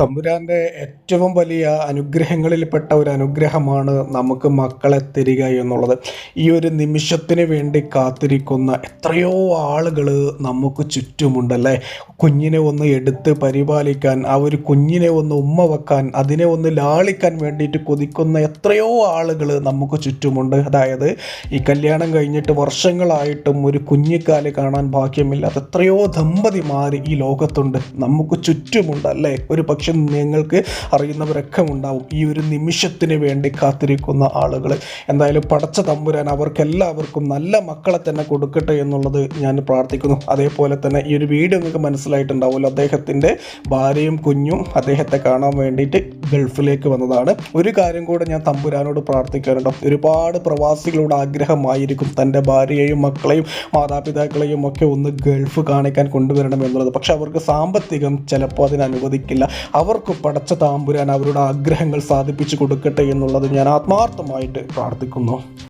തമ്പുരാന്റെ ഏറ്റവും വലിയ അനുഗ്രഹങ്ങളിൽപ്പെട്ട ഒരു അനുഗ്രഹമാണ് നമുക്ക് മക്കളെ തരിക എന്നുള്ളത്. ഈ ഒരു നിമിഷത്തിന് വേണ്ടി കാത്തിരിക്കുന്ന എത്രയോ ആളുകൾ നമുക്ക് ചുറ്റുമുണ്ടല്ലേ കുഞ്ഞിനെ ഒന്ന് എടുത്ത് പരിപാലിക്കാൻ ആ ഒരു കുഞ്ഞിനെ ഒന്ന് ഉമ്മ വെക്കാൻ അതിനെ ഒന്ന് ലാളിക്കാൻ വേണ്ടിയിട്ട് കൊതിക്കുന്ന എത്രയോ ആളുകൾ നമുക്ക് ചുറ്റുമുണ്ട്. അതായത് ഈ കല്യാണം കഴിഞ്ഞിട്ട് വർഷങ്ങളായിട്ടും ഒരു കുഞ്ഞിക്കാൽ കാണാൻ ഭാഗ്യമില്ലാത്ത എത്രയോ ദമ്പതിമാർ ഈ ലോകത്തുണ്ട്. നമുക്ക് ചുറ്റുമുണ്ട് അല്ലേ? ഒരു പക്ഷെ നിങ്ങൾക്ക് അറിയുന്നവരൊക്കെ ഉണ്ടാവും ഈ ഒരു നിമിഷത്തിന് വേണ്ടി കാത്തിരിക്കുന്ന ആളുകൾ എന്തായാലും പടച്ച തമ്പുരാൻ അവർക്കെല്ലാവർക്കും നല്ല മക്കളെ തന്നെ കൊടുക്കട്ടെ എന്നുള്ളത് ഞാൻ പ്രാർത്ഥിക്കുന്നു. അതേപോലെ തന്നെ ഈ ഒരു വീഡിയോ നിങ്ങൾക്ക് മനസ്സിലായിട്ടുണ്ടാവുമല്ലോ. അദ്ദേഹത്തിന്റെ ഭാര്യയും കുഞ്ഞും അദ്ദേഹത്തെ കാണാൻ വേണ്ടിയിട്ട് ഗൾഫിലേക്ക് വന്നതാണ്. ഒരു കാര്യം കൂടെ ഞാൻ തമ്പുരാനോട് പ്രാർത്ഥിക്കാറുണ്ട് ഒരുപാട് പ്രവാസികളുടെ ആഗ്രഹമായിരിക്കും തന്റെ ഭാര്യയെയും മക്കളെയും മാതാപിതാക്കളെയും ഒക്കെ ഒന്ന് ഗൾഫ് കാണിക്കാൻ കൊണ്ടുവരണം എന്നുള്ളത്. പക്ഷെ അവർക്ക് സാമ്പത്തികം ചിലപ്പോൾ അതിന് അനുവദിക്കില്ല. അവർക്ക് പടച്ച താമ്പുരാൻ അവരുടെ ആഗ്രഹങ്ങൾ സാധിപ്പിച്ചു കൊടുക്കട്ടെ എന്നുള്ളത് ഞാൻ ആത്മാർത്ഥമായിട്ട് പ്രാർത്ഥിക്കുന്നു.